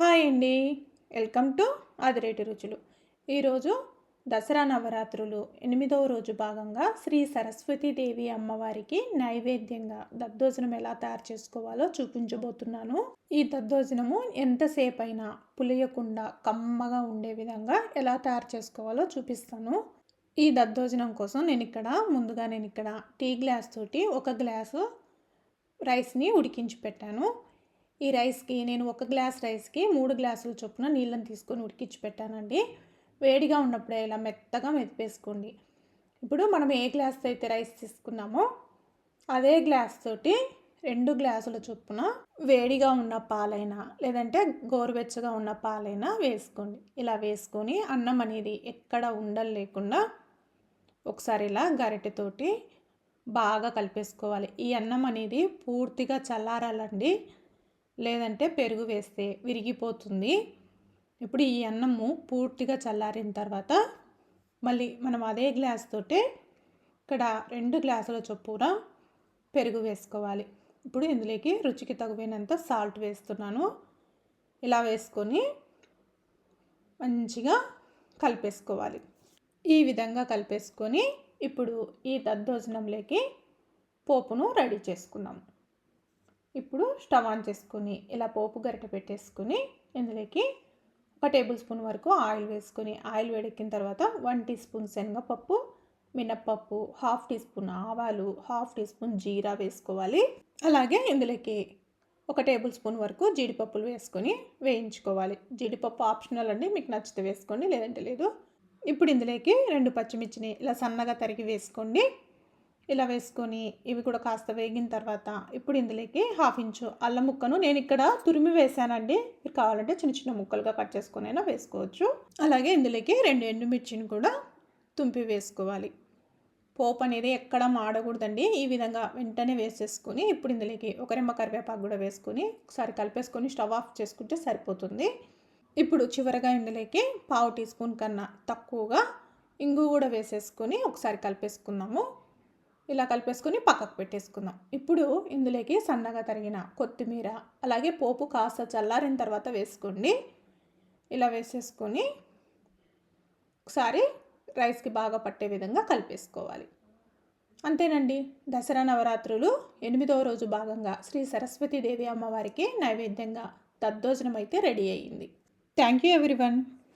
Hi అండి. Welcome to అదిరేటి రుచులు. ఈరోజు దసరా నవరాత్రులు ఎనిమిదవ రోజు భాగంగా శ్రీ సరస్వతీదేవి అమ్మవారికి నైవేద్యంగా దద్దోజనం ఎలా తయారు చేసుకోవాలో చూపించబోతున్నాను. ఈ దద్దోజనము ఎంతసేపు అయినా పులియకుండా కమ్మగా ఉండే విధంగా ఎలా తయారు చేసుకోవాలో చూపిస్తాను. ఈ దద్దోజనం కోసం నేను ఇక్కడ ముందుగా నేను ఇక్కడ టీ గ్లాస్ తోటి ఒక గ్లాసు రైస్ని ఉడికించి పెట్టాను. ఈ రైస్కి నేను ఒక గ్లాస్ రైస్కి మూడు గ్లాసుల చొప్పున నీళ్ళని తీసుకొని ఉడికించి పెట్టానండి. వేడిగా ఉన్నప్పుడే ఇలా మెత్తగా మెదిపేసుకోండి. ఇప్పుడు మనం ఏ గ్లాస్తో అయితే రైస్ తీసుకున్నామో అదే గ్లాస్ తోటి రెండు గ్లాసుల చొప్పున వేడిగా ఉన్న పాలైనా లేదంటే గోరువెచ్చగా ఉన్న పాలైనా వేసుకోండి. ఇలా వేసుకొని అన్నం అనేది ఎక్కడ ఉండలు లేకుండా ఒకసారి ఇలా గరిటెతోటి బాగా కలిపేసుకోవాలి. ఈ అన్నం అనేది పూర్తిగా చల్లారాలండి. లేదంటే పెరుగు వేస్తే విరిగిపోతుంది. ఇప్పుడు ఈ అన్నము పూర్తిగా చల్లారిన తర్వాత మళ్ళీ మనం అదే గ్లాస్ తోటే ఇక్కడ రెండు గ్లాసుల చొప్పున పెరుగు వేసుకోవాలి. ఇప్పుడు ఇందులోకి రుచికి తగిపోయినంత సాల్ట్ వేస్తున్నాను. ఇలా వేసుకొని మంచిగా కలిపేసుకోవాలి. ఈ విధంగా కలిపేసుకొని ఇప్పుడు ఈ దద్దోజనంలోకి పోపును రెడీ చేసుకున్నాము ఇప్పుడు స్టవ్ ఆన్ చేసుకొని ఇలా పోపు గరిట పెట్టేసుకొని ఇందులోకి ఒక టేబుల్ స్పూన్ వరకు ఆయిల్ వేసుకొని ఆయిల్ వేడెక్కిన తర్వాత వన్ టీ స్పూన్ శనగపప్పు మినప్పప్పు హాఫ్ టీ స్పూన్ ఆవాలు హాఫ్ టీ స్పూన్ జీరా వేసుకోవాలి. అలాగే ఇందులోకి ఒక టేబుల్ స్పూన్ వరకు జీడిపప్పులు వేసుకొని వేయించుకోవాలి. జీడిపప్పు ఆప్షనల్ అండి మీకు నచ్చితే వేసుకోండి లేదంటే లేదు. ఇప్పుడు ఇందులోకి రెండు పచ్చిమిర్చిని ఇలా సన్నగా తరిగి వేసుకోండి. ఇలా వేసుకొని ఇవి కూడా కాస్త వేగిన తర్వాత ఇప్పుడు ఇందులోకి హాఫ్ ఇంచు అల్లం ముక్కను నేను ఇక్కడ తురిమి వేసానండి మీరు కావాలంటే చిన్న చిన్న ముక్కలుగా కట్ చేసుకుని అయినా వేసుకోవచ్చు. అలాగే ఇందులోకి రెండు ఎండుమిర్చిని కూడా తుంపి వేసుకోవాలి. పోపు అనేది ఎక్కడ మాడకూడదండి. ఈ విధంగా వెంటనే వేసేసుకొని ఇప్పుడు ఇందులోకి ఒక రెమ్మ కరివేపాకు కూడా వేసుకొని ఒకసారి కలిపేసుకొని స్టవ్ ఆఫ్ చేసుకుంటే సరిపోతుంది. ఇప్పుడు చివరగా ఇందులోకి పావు టీ స్పూన్ కన్నా తక్కువగా ఇంగు కూడా వేసేసుకొని ఒకసారి కలిపేసుకుందాము. ఇలా కలిపేసుకొని పక్కకు పెట్టేసుకుందాం. ఇప్పుడు ఇందులోకి సన్నగా తరిగిన కొత్తిమీర అలాగే పోపు కాస్త చల్లారిన తర్వాత వేసుకోండి. ఇలా వేసేసుకొని ఒకసారి రైస్కి బాగా పట్టే విధంగా కలిపేసుకోవాలి. అంతేనండి. దసరా నవరాత్రులు ఎనిమిదవ రోజు భాగంగా శ్రీ సరస్వతీదేవి అమ్మవారికి నైవేద్యంగా దద్దోజనం అయితే రెడీ అయ్యింది. Thank you everyone.